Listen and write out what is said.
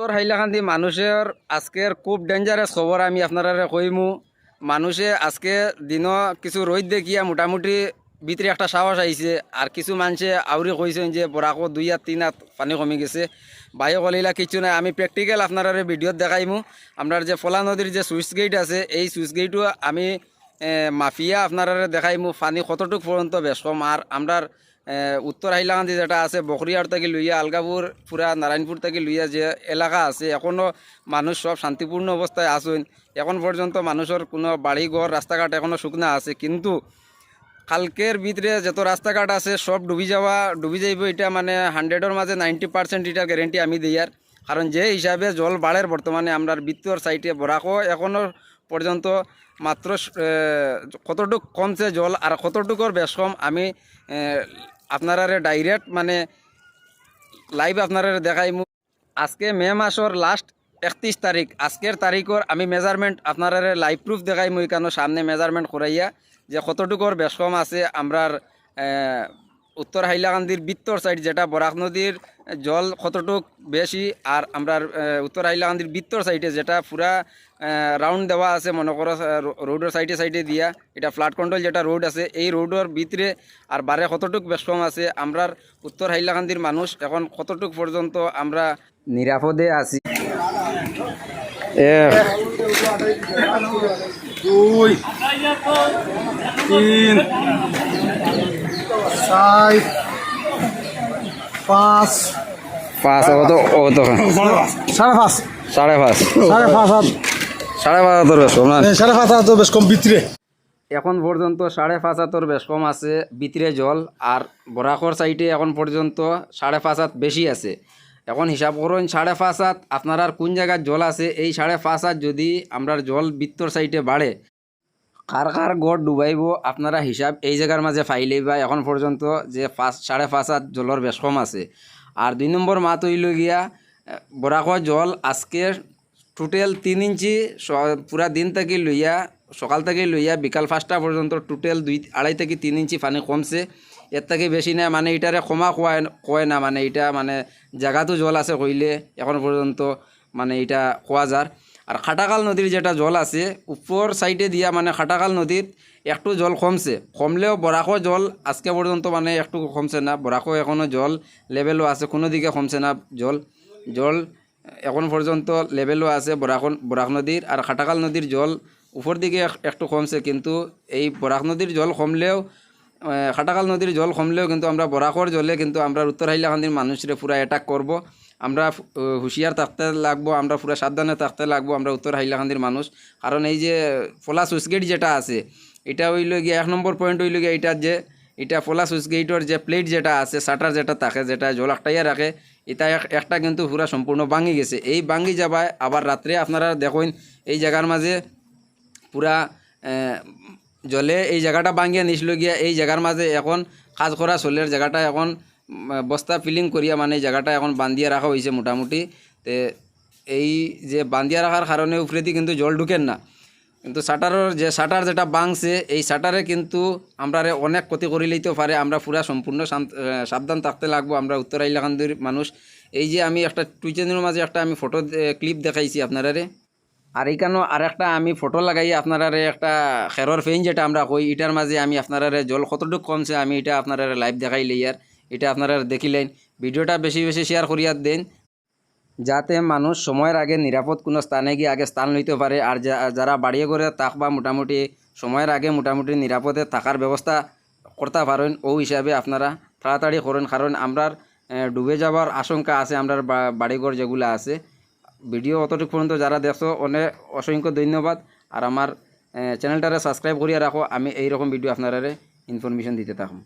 উত্তর হাইলাকান্দি মানুষের আজকের খুব ডেঞ্জারাস খবর আমি আপনারা কইমু মানুষে আজকে দিন কিছু রোদ দেখিয়া মোটামুটি ভিতরে একটা সাহস আইছে আর কিছু মানুষে আউরি কইছেন যে বরাকো দুই আর তিন হাত পানি কমে গেছে। বাইরে কলিলা কিছু নাই। আমি প্র্যাকটিক্যাল আপনারা ভিডিওত দেখাইমু। আপনার যে ফলা নদীর যে সুইচ গেট আছে এই সুইচ গেটও আমি মাফিয়া আপনারা দেখাইমু। পানি কতটুক পর্যন্ত বেশম আর আমরার এ, উত্তর হাইলাকান্দি যেটা আছে বকরিয়ার থেকে লইয়া আলগাপুর পুরা নারায়ণপুর থেকে লইয়া যে এলাকা আছে এখনও মানুষ সব শান্তিপূর্ণ অবস্থায় আসুন এখন পর্যন্ত মানুষের কোনো বাড়ি ঘর রাস্তাঘাট এখনও শুকনা আছে। কিন্তু কালকের ভিতরে যত রাস্তাঘাট আছে সব ডুবি যাওয়া ডুবি যাইব এটা মানে হান্ড্রেডের মাঝে নাইনটি পার্সেন্ট এটার গ্যারেন্টি আমি দিই আর কারণ যে হিসাবে জল বাড়ের বর্তমানে আমরা বিত্তর সাইটে বরাকও এখনও পর্যন্ত মাত্র কতটুক কমছে জল আর কতটুকুর বেশ কম আমি আপনারা ডাইরেক্ট মানে লাইভ আপনারা দেখাই আজকে মে মাসের লাস্ট একত্রিশ তারিখ। আজকের তারিখর আমি মেজারমেন্ট আপনারা লাইভ প্রুফ দেখাই মই কেন সামনে মেজারমেন্ট করাইয়া যে কতটুকুর বেশকম আছে, আমরার উত্তর হাইলাকান্দির বিত্তর সাইড যেটা বরাক নদীর জল কতটুক বেশি আর আমরা উত্তর হাইলাকান্দির বিত্তর সাইডে যেটা পুরা রাউন্ড দেওয়া আছে মনে করো রোডের সাইডে সাইডে দিয়া। এটা ফ্লাড কন্ট্রোল যেটা রোড আছে এই রোডের ভিতরে আর বারে কতটুক বেশ কম আছে আমরার উত্তর হাইলাকান্দির মানুষ এখন কতটুক পর্যন্ত আমরা নিরাপদে আছি। দুই তিন। পাঁচ। পাঁচ কত কত? সাড়ে পাঁচ। সাড়ে পাঁচ। সাড়ে পাঁচ হাত। সাড়ে পাঁচ হাজার বেশ কম সাড়ে পাঁচ হাত বেশ কম ভিতরে এখন পর্যন্ত সাড়ে পাঁচ হাতর বেশ কম আছে ভিতরে জল আর বরাকর সাইডে এখন পর্যন্ত সাড়ে পাঁচ হাত বেশি আছে। এখন হিসাব করুন সাড়ে পাঁচ হাত আপনার আর কোন জায়গার জল আছে? এই সাড়ে পাঁচ হাত যদি আমরা জল বিত্তর সাইডে বাড়ে কার কার গড় ডুবাইব, আপনারা হিসাব এই জায়গার মাঝে ফাইলেই বা এখন পর্যন্ত যে পাঁচ সাড়ে পাঁচ হাত জলের বেশ কম আছে। আর দুই নম্বর মাত হইল গিয়া বরাকর জল আজকে টোটাল তিন ইঞ্চি পুরা দিন থেকে লইয়া সকাল থেকে লইয়া বিকাল পাঁচটা পর্যন্ত টোটাল দুই আড়াই থেকে তিন ইঞ্চি পানি কমছে। এর থেকে বেশি না মানে এটারে ক্ষমা কয় কয় না মানে এটা মানে জায়গাতো জল আছে কইলে, এখন পর্যন্ত মানে এটা কোয়া যার আর খাটাকাল নদীর যেটা জল আছে, উপর সাইডে দিয়া মানে খাটাকাল নদীর একটু জল কমছে। কমলেও বরাকো জল, আজকে পর্যন্ত মানে একটু কমছে না। বরাকো এখনও জল লেভেলও আছে, কোনো দিকে কমছে না জল। জল এখন পর্যন্ত লেভেলও আছে বরাক বরাক নদীর আর খাটাকাল নদীর জল উপর দিকে এক- একটু কমছে। কিন্তু এই বরাক নদীর জল কমলেও খাটাকাল নদীর জল কমলেও কিন্তু আমরা বরাকর জলে কিন্তু আমরা উত্তর হাইলাকান্দির মানুষরে পুরা অ্যাটাক করব। আমরা হুঁশিয়ার থাকতে লাগবো, আমরা পুরা সাবধানে থাকতে লাগবো, আমরা উত্তর হাইলাকান্দির মানুষ। কারণ এই যে ফলা সুইচগেট যেটা আছে, এটা হইল গিয়ে এক নম্বর পয়েন্ট হইল গিয়ে এটার যে, এটা ফলা সুইচ গেটর যে প্লেট যেটা আছে শাটার যেটা থাকে, যেটা জল আটকাইয়া রাখে, এটা এক- একটা কিন্তু পুরা সম্পূর্ণ ভাঙি গেছে। এই ভাঙি যাবায় আবার রাত্রে আপনারা দেখুন, এই জায়গার মাঝে পুরা জলে এই জায়গাটা ভাঙিয়া নিছিল গিয়া, এই জায়গার মাঝে এখন কাজ করা চলের জায়গাটা এখন বস্তা ফিলিং করিয়া মানে জায়গাটা এখন বান্ধিয়া রাখা হয়েছে মোটামুটি। তে এই যে বান্ধিয়া রাখার কারণে উপরেদি কিন্তু জল ঢুকেন না। কিন্তু শাটারের যে শাটার যেটা বাংছে, এই শাটারে কিন্তু আমরা অনেক ক্ষতি করে লইতে পারে। আমরা পুরা সম্পূর্ণ সাবধান থাকতে লাগবো। আমরা উত্তর হাইলাকান্দির মানুষ। এই যে আমি একটা টুইচেনের মাঝে একটা আমি ফটো ক্লিপ দেখাইছি আপনারারে। আর এইখানেও আর একটা আমি ফটো লাগাই আপনারারে একটা খেরর ফেইন যেটা আমরা কই, এটার মাঝে আমি আপনারারে জল কতটুকু কমছে আমি এটা আপনারারে লাইভ দেখাইলে আর। এটা আপনারা দেখিলেন। ভিডিওটা বেশি বেশি শেয়ার করিয়া দেন, যাতে মানুষ সময়ের আগে নিরাপদ কোনো স্থানে গিয়ে আগে স্থান লইতে পারে। আর যারা বাড়িয়ে করে থাকবা মোটামুটি সময়ের আগে মোটামুটি নিরাপদে থাকার ব্যবস্থা করতে পারেন, ও হিসাবে আপনারা তাড়াতাড়ি করেন। কারণ আমরার ডুবে যাওয়ার আশঙ্কা আছে, আমরার বা- বাড়িঘর যেগুলো আছে। ভিডিও অতটুকু পর্যন্ত যারা দেখছ অনেক অসংখ্য ধন্যবাদ। আর আমার চ্যানেলটারে সাবস্ক্রাইব করিয়া রাখো। আমি এইরকম ভিডিও আপনারা ইনফরমেশন দিতে থাকুন